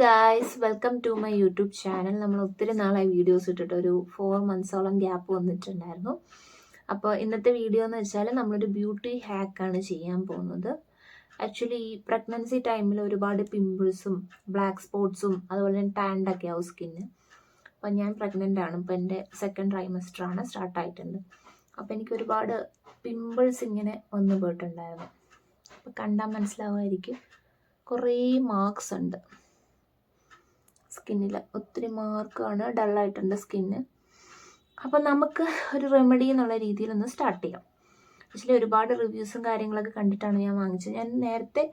Guys welcome to my YouTube channel നമ്മൾ ഒത്തിരി നാളായി വീഡിയോസ് ഇട്ടിട്ട് ഒരു ഫോർ മന്ത്സോളം ഗ്യാപ്പ് വന്നിട്ടുണ്ടായിരുന്നു. അപ്പോൾ ഇന്നത്തെ വീഡിയോ എന്ന് വെച്ചാൽ നമ്മളൊരു ബ്യൂട്ടി ഹാക്കാണ് ചെയ്യാൻ പോകുന്നത്. ആക്ച്വലി ഈ പ്രഗ്നൻസി ടൈമിൽ ഒരുപാട് പിമ്പിൾസും ബ്ലാക്ക് സ്പോട്ട്സും അതുപോലെ തന്നെ ടാൻഡൊക്കെ ആവും സ്കിന്ന് അപ്പോൾ ഞാൻ പ്രഗ്നന്റ് ആണ്. ഇപ്പോൾ എന്റെ സെക്കൻഡ് ട്രൈമസ്റ്റർ ആണ് സ്റ്റാർട്ട് ആയിട്ടുണ്ട്. അപ്പോൾ എനിക്ക് ഒരുപാട് പിമ്പിൾസ് ഇങ്ങനെ വന്നു പോയിട്ടുണ്ടായിരുന്നു. അപ്പോൾ കണ്ടാൽ മനസ്സിലാവുമായിരിക്കും. കുറേ മാർക്സ് ഉണ്ട്. സ്കിന്നിൽ ഒത്തിരി മാർക്കാണ് ഡള്ളായിട്ടുണ്ട് സ്കിന്ന്. അപ്പം നമുക്ക് ഒരു റെമഡി എന്നുള്ള രീതിയിൽ ഒന്ന് സ്റ്റാർട്ട് ചെയ്യാം. ആക്ച്വലി ഒരുപാട് റിവ്യൂസും കാര്യങ്ങളൊക്കെ കണ്ടിട്ടാണ് ഞാൻ വാങ്ങിച്ചത്. ഞാൻ നേരത്തെ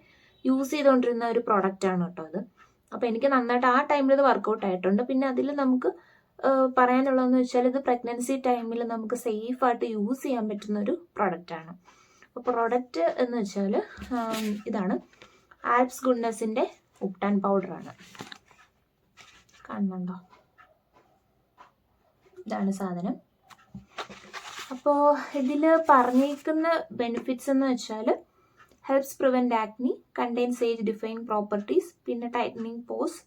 യൂസ് ചെയ്തുകൊണ്ടിരുന്ന ഒരു പ്രൊഡക്റ്റാണ് കേട്ടോ അത്. അപ്പോൾ എനിക്ക് നന്നായിട്ട് ആ ടൈമിൽ ഇത് വർക്കൗട്ട് ആയിട്ടുണ്ട്. പിന്നെ അതിൽ നമുക്ക് പറയാനുള്ളതെന്ന് വെച്ചാൽ ഇത് പ്രഗ്നൻസി ടൈമിൽ നമുക്ക് സേഫായിട്ട് യൂസ് ചെയ്യാൻ പറ്റുന്ന ഒരു പ്രൊഡക്റ്റാണ് അപ്പോൾ പ്രോഡക്റ്റ് എന്ന് വെച്ചാൽ ഇതാണ്. ആൽപ്സ് ഗുഡ്നസിന്റെ ഉപ്ടാൻ പൗഡറാണ് കാണുന്നുണ്ടോ? ഇതാണ് സാധനം. അപ്പോൾ ഇതിൽ പറഞ്ഞിരിക്കുന്ന ബെനിഫിറ്റ്സ് എന്ന് വെച്ചാൽ helps prevent acne contains age define properties പിന്നെ ടൈറ്റനിങ് പോസ്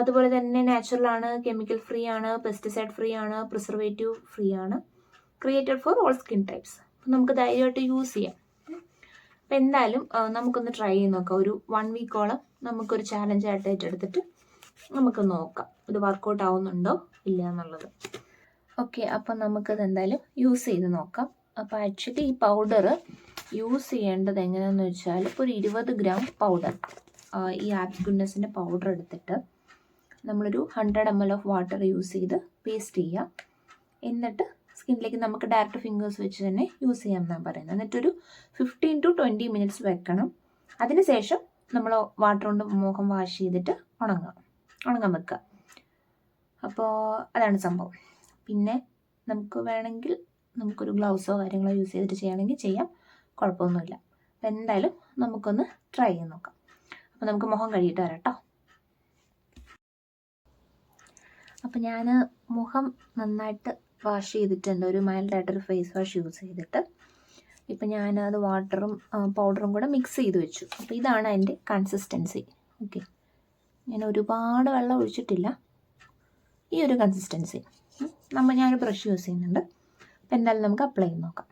അതുപോലെ തന്നെ നാച്ചുറൽ ആണ് കെമിക്കൽ ഫ്രീ ആണ് പെസ്റ്റിസൈഡ് ഫ്രീ ആണ് പ്രിസർവേറ്റീവ് ഫ്രീ ആണ് created for all skin types നമുക്ക് ധൈര്യമായിട്ട് യൂസ് ചെയ്യാം. അപ്പം എന്തായാലും നമുക്കൊന്ന് ട്രൈ ചെയ്ത് നോക്കാം. ഒരു വൺ വീക്കോളം നമുക്കൊരു ചാലഞ്ചായിട്ട് ഏറ്റെടുത്തിട്ട് നമുക്ക് നോക്കാം. ഇത് വർക്കൗട്ട് ആവുന്നുണ്ടോ? ഇല്ല എന്നുള്ളത്. ഓക്കെ അപ്പം നമുക്കത് എന്തായാലും യൂസ് ചെയ്ത് നോക്കാം. അപ്പോൾ ആക്ച്വലി ഈ പൗഡർ യൂസ് ചെയ്യേണ്ടത് എങ്ങനെയാണെന്ന് വെച്ചാൽ ഇപ്പോൾ ഒരു ഇരുപത് ഗ്രാം പൗഡർ ഈ ആപ്സ് ഗുഡ്നസിന്റെ പൗഡർ എടുത്തിട്ട് നമ്മളൊരു hundred M L of water use ചെയ്ത് പേസ്റ്റ് ചെയ്യുക എന്നിട്ട് സ്കിന്നിലേക്ക് നമുക്ക് ഡയറക്റ്റ് ഫിംഗേഴ്സ് വെച്ച് തന്നെ യൂസ് ചെയ്യാം എന്നാണ് പറയുന്നത്. എന്നിട്ടൊരു ഫിഫ്റ്റീൻ ടു ട്വന്റി മിനിറ്റ്സ് വെക്കണം. അതിനുശേഷം നമ്മൾ വാട്ടർ കൊണ്ട് മുഖം വാഷ് ചെയ്തിട്ട് ഉണങ്ങുക ഉണങ്ങാൻ വെക്കുക. അപ്പോൾ അതാണ് സംഭവം. പിന്നെ നമുക്ക് വേണമെങ്കിൽ നമുക്കൊരു ഗ്ലൗസോ കാര്യങ്ങളോ യൂസ് ചെയ്തിട്ട് ചെയ്യണമെങ്കിൽ ചെയ്യാം. കുഴപ്പമൊന്നുമില്ല. അപ്പോൾ എന്തായാലും നമുക്കൊന്ന് ട്രൈ ചെയ്ത് നോക്കാം. അപ്പോൾ നമുക്ക് മുഖം കഴുകിയിട്ട് വരാം കേട്ടോ. അപ്പോൾ ഞാൻ മുഖം നന്നായിട്ട് വാഷ് ചെയ്തിട്ടുണ്ട്. ഒരു മൈൽഡായിട്ടൊരു ഫേസ് വാഷ് യൂസ് ചെയ്തിട്ട്. ഇപ്പം ഞാനത് വാട്ടറും പൗഡറും കൂടെ മിക്സ് ചെയ്ത് വെച്ചു. അപ്പോൾ ഇതാണ് അതിന്റെ കൺസിസ്റ്റൻസി ഓക്കെ ഞാൻ ഒരുപാട് വെള്ളം ഒഴിച്ചിട്ടില്ല. ഈ ഒരു കൺസിസ്റ്റൻസി നമ്മൾ ഞാനൊരു ബ്രഷ് യൂസ് ചെയ്യുന്നുണ്ട്. അപ്പോൾ എന്തായാലും നമുക്ക് അപ്ലൈ ചെയ്ത് നോക്കാം.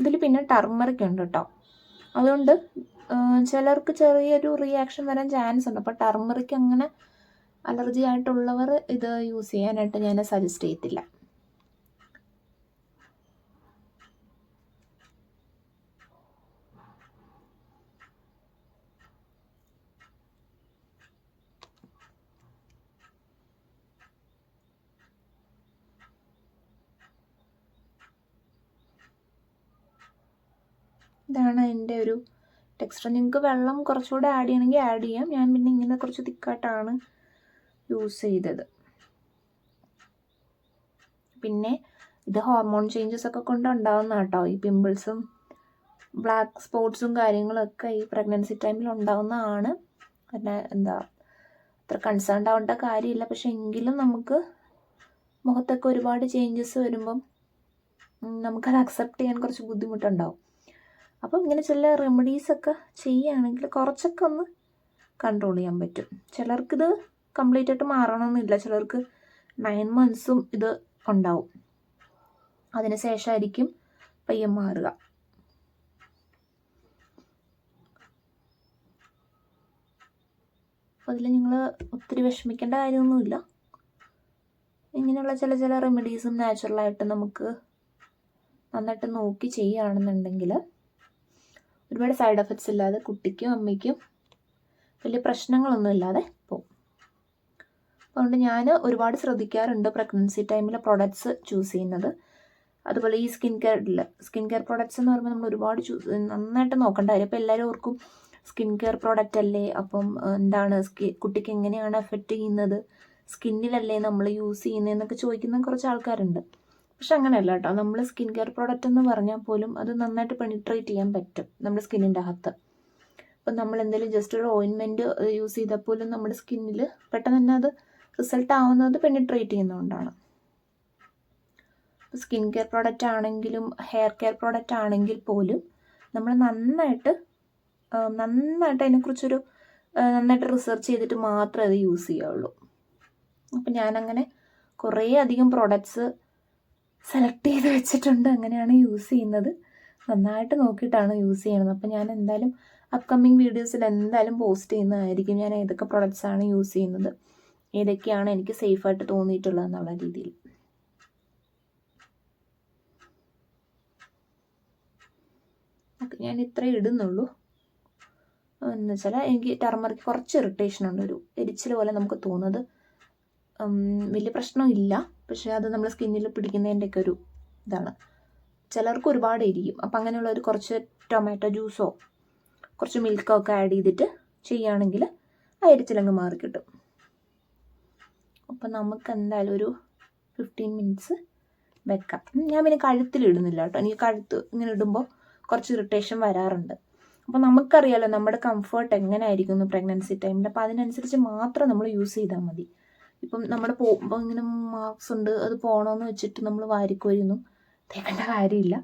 ഇതിൽ പിന്നെ ടർമറിക് ഉണ്ട് കേട്ടോ. അതുകൊണ്ട് ചിലർക്ക് ചെറിയൊരു റിയാക്ഷൻ വരാൻ ചാൻസ് ഉണ്ട്. അപ്പോൾ ടർമറിക് അങ്ങനെ അലർജി ആയിട്ടുള്ളവർ ഇത് യൂസ് ചെയ്യാനായിട്ട് ഞാൻ സജസ്റ്റ് ചെയ്യത്തില്ല. ഇതാണ് എന്റെ ഒരു ടെക്സ്റ്റർ നിങ്ങൾക്ക് വെള്ളം കുറച്ചുകൂടെ ആഡ് ചെയ്യണമെങ്കിൽ ആഡ് ചെയ്യാം. ഞാൻ പിന്നെ ഇങ്ങനെ കുറച്ച് തിക്കായിട്ടാണ് യൂസ് ചെയ്തത്. പിന്നെ ഇത് ഹോർമോൺ ചേഞ്ചസ് ഒക്കെ കൊണ്ട് ഉണ്ടാവുന്ന കേട്ടോ ഈ പിമ്പിൾസും ബ്ലാക്ക് സ്പോട്ട്സും കാര്യങ്ങളൊക്കെ ഈ പ്രഗ്നൻസി ടൈമിൽ ഉണ്ടാവുന്നതാണ്. പിന്നെ എന്താ അത്ര കൺസേൺ ആവേണ്ട കാര്യമില്ല. പക്ഷെ എങ്കിലും നമുക്ക് മുഖത്തൊക്കെ ഒരുപാട് ചേഞ്ചസ് വരുമ്പം നമുക്കത് അക്സെപ്റ്റ് ചെയ്യാൻ കുറച്ച് ബുദ്ധിമുട്ടുണ്ടാവും. അപ്പോൾ ഇങ്ങനെ ചില റെമഡീസൊക്കെ ചെയ്യുകയാണെങ്കിൽ കുറച്ചൊക്കെ ഒന്ന് കൺട്രോൾ ചെയ്യാൻ പറ്റും. ചിലർക്കിത് കംപ്ലീറ്റ് ആയിട്ട് മാറണമെന്നില്ല ചിലർക്ക് നയൻ മന്ത്സും ഇത് ഉണ്ടാവും. അതിന് ശേഷമായിരിക്കും പയ്യൻ മാറുക. അതിൽ നിങ്ങൾ ഒത്തിരി വിഷമിക്കേണ്ട കാര്യമൊന്നുമില്ല. ഇങ്ങനെയുള്ള ചില ചില റെമഡീസും നാച്ചുറലായിട്ട് നമുക്ക് നന്നായിട്ട് നോക്കി ചെയ്യുകയാണെന്നുണ്ടെങ്കിൽ ഒരുപാട് സൈഡ് എഫക്ട്സ് ഇല്ലാതെ കുട്ടിക്കും അമ്മയ്ക്കും വലിയ പ്രശ്നങ്ങളൊന്നും ഇല്ലാതെ പോകും. അതുകൊണ്ട് ഞാൻ ഒരുപാട് ശ്രദ്ധിക്കാറുണ്ട് പ്രഗ്നൻസി ടൈമിൽ പ്രൊഡക്ട്സ് ചൂസ് ചെയ്യുന്നത്. അതുപോലെ ഈ സ്കിൻ കെയറിൽ സ്കിൻ കെയർ പ്രൊഡക്ട്സ് എന്ന് പറയുമ്പോൾ നമ്മൾ ഒരുപാട് ചൂസ് നന്നായിട്ട് നോക്കേണ്ട കാര്യം. ഇപ്പോൾ എല്ലാവരും ഓർക്കും സ്കിൻ കെയർ പ്രോഡക്റ്റ് അല്ലേ? അപ്പം എന്താണ്? സ്കി കുട്ടിക്ക് എങ്ങനെയാണ് എഫക്റ്റ് ചെയ്യുന്നത്? സ്കിന്നിലല്ലേ നമ്മൾ യൂസ് ചെയ്യുന്നതെന്നൊക്കെ ചോദിക്കുന്ന കുറച്ച് ആൾക്കാരുണ്ട്. പക്ഷെ അങ്ങനെയല്ല കേട്ടോ. നമ്മൾ സ്കിൻ കെയർ പ്രോഡക്റ്റ് എന്ന് പറഞ്ഞാൽ പോലും അത് നന്നായിട്ട് പെനിട്രേറ്റ് ചെയ്യാൻ പറ്റും നമ്മുടെ സ്കിന്നിന്റെ അകത്ത്. അപ്പം നമ്മൾ എന്തെങ്കിലും ജസ്റ്റ് ഒരു ഓയിൻമെന്റ് യൂസ് ചെയ്താൽ പോലും നമ്മുടെ സ്കിന്നിൽ പെട്ടെന്ന് തന്നെ അത് റിസൾട്ട് ആവുന്നത് പെനിട്രേറ്റ് ചെയ്യുന്നതുകൊണ്ടാണ്. സ്കിൻ കെയർ പ്രോഡക്റ്റ് ആണെങ്കിലും ഹെയർ കെയർ പ്രോഡക്റ്റ് ആണെങ്കിൽ പോലും നമ്മൾ നന്നായിട്ട് നന്നായിട്ട് അതിനെക്കുറിച്ചൊരു നന്നായിട്ട് റിസർച്ച് ചെയ്തിട്ട് മാത്രമേ അത് യൂസ് ചെയ്യാവുള്ളൂ. അപ്പം ഞാനങ്ങനെ കുറേ അധികം പ്രോഡക്റ്റ്സ് സെലക്ട് ചെയ്ത് വെച്ചിട്ടുണ്ട്. അങ്ങനെയാണ് യൂസ് ചെയ്യുന്നത്. നന്നായിട്ട് നോക്കിയിട്ടാണ് യൂസ് ചെയ്യുന്നത്. അപ്പം ഞാൻ എന്തായാലും അപ്കമ്മിങ് വീഡിയോസിൽ എന്തായാലും പോസ്റ്റ് ചെയ്യുന്നതായിരിക്കും. ഞാൻ ഏതൊക്കെ പ്രൊഡക്ട്സാണ് യൂസ് ചെയ്യുന്നത്. ഏതൊക്കെയാണ് എനിക്ക് സേഫായിട്ട് തോന്നിയിട്ടുള്ളത് എന്നുള്ള രീതിയിൽ. ഞാൻ ഇത്ര ഇടുന്നുള്ളൂ. എന്ന് വെച്ചാൽ എനിക്ക് ടർമറിക്ക് കുറച്ച് ഇറിറ്റേഷൻ ഉണ്ട് ഒരു എരിച്ചിൽ പോലെ നമുക്ക് തോന്നുന്നത്. വലിയ പ്രശ്നമില്ല. പക്ഷേ അത് നമ്മൾ സ്കിന്നിൽ പിടിക്കുന്നതിന്റെയൊക്കെ ഒരു ഇതാണ്. ചിലർക്ക് ഒരുപാട് ഇരിക്കും അപ്പം അങ്ങനെയുള്ള ഒരു കുറച്ച് ടൊമാറ്റോ ജ്യൂസോ കുറച്ച് മിൽക്കോ ഒക്കെ ആഡ് ചെയ്തിട്ട് ചെയ്യുകയാണെങ്കിൽ ആ എരിച്ചിലങ്ങ് മാറി കിട്ടും. അപ്പം നമുക്ക് എന്തായാലും ഒരു ഫിഫ്റ്റീൻ മിനിറ്റ്സ് വെക്കാം. ഞാൻ പിന്നെ കഴുത്തിലിടുന്നില്ല കേട്ടോ. എനിക്ക് കഴുത്ത് ഇങ്ങനെ ഇടുമ്പോൾ കുറച്ച് ഇറിറ്റേഷൻ വരാറുണ്ട്. അപ്പോൾ നമുക്കറിയാലോ നമ്മുടെ കംഫർട്ട് എങ്ങനെ ആയിരിക്കുന്നു പ്രഗ്നൻസി ടൈമിൽ അപ്പോൾ അതിനനുസരിച്ച് മാത്രം നമ്മൾ യൂസ് ചെയ്താൽ മതി. ഇപ്പം നമ്മുടെ പോകുമ്പോൾ ഇങ്ങനെ മാർക്സ് ഉണ്ട് അത് പോകണമെന്ന് വെച്ചിട്ട് നമ്മൾ വാരിക്കോരിയൊന്നും തേക്കേണ്ട കാര്യമില്ല.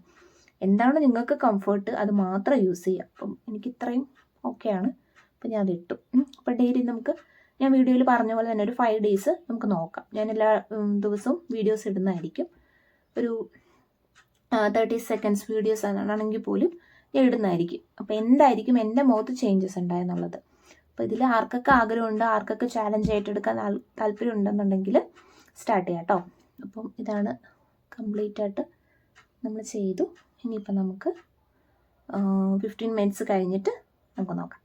എന്താണ് നിങ്ങൾക്ക് കംഫർട്ട് അത് മാത്രം യൂസ് ചെയ്യുക അപ്പം എനിക്ക് ഇത്രയും ഓക്കെയാണ് അപ്പം ഞാൻ അത് ഇട്ടു. അപ്പം ഡെയിലി നമുക്ക് ഞാൻ വീഡിയോയിൽ പറഞ്ഞ പോലെ തന്നെ ഒരു ഫൈവ് ഡേയ്സ് നമുക്ക് നോക്കാം. ഞാൻ എല്ലാ ദിവസവും വീഡിയോസ് ഇടുന്നതായിരിക്കും. ഒരു തേർട്ടി സെക്കൻഡ്സ് വീഡിയോസ് ആണെങ്കിൽ പോലും ഞാൻ ഇടുന്നതായിരിക്കും. അപ്പോൾ എന്തായിരിക്കും? എന്റെ മുഖത്ത് ചേഞ്ചസ് ഉണ്ടായെന്നുള്ളത്. അപ്പോൾ ഇതിൽ ആർക്കൊക്കെ ആഗ്രഹമുണ്ട് ആർക്കൊക്കെ ചാലഞ്ച് ഏറ്റെടുക്കാൻ താല്പര്യം ഉണ്ടെന്നുണ്ടെങ്കിൽ സ്റ്റാർട്ട് ചെയ്യാം കേട്ടോ അപ്പം ഇതാണ് കംപ്ലീറ്റ് ആയിട്ട് നമ്മൾ ചെയ്തു. ഇനിയിപ്പോൾ നമുക്ക് ഫിഫ്റ്റീൻ മിനിറ്റ്സ് കഴിഞ്ഞിട്ട് നമുക്ക് നോക്കാം.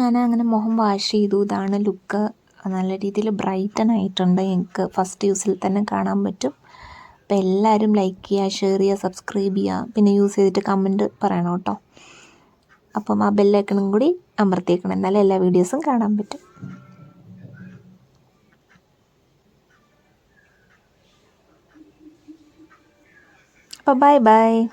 ഞാൻ അങ്ങനെ മുഖം വാഷ് ചെയ്തു. ഇതാണ് ലുക്ക് നല്ല രീതിയിൽ ബ്രൈറ്റൺ ആയിട്ടുണ്ട്. എനിക്ക് ഫസ്റ്റ് യൂസിൽ തന്നെ കാണാൻ പറ്റും. അപ്പോൾ എല്ലാവരും ലൈക്ക് ചെയ്യുക ഷെയർ ചെയ്യുക സബ്സ്ക്രൈബ് ചെയ്യുക. പിന്നെ യൂസ് ചെയ്തിട്ട് കമന്റ് പറയണം കേട്ടോ അപ്പം ആ ബെല്ലൈക്കണും കൂടി അമർത്തിയേക്കണം. എന്നാലേ എല്ലാ വീഡിയോസും കാണാൻ പറ്റും. അപ്പോൾ ബൈ ബൈ.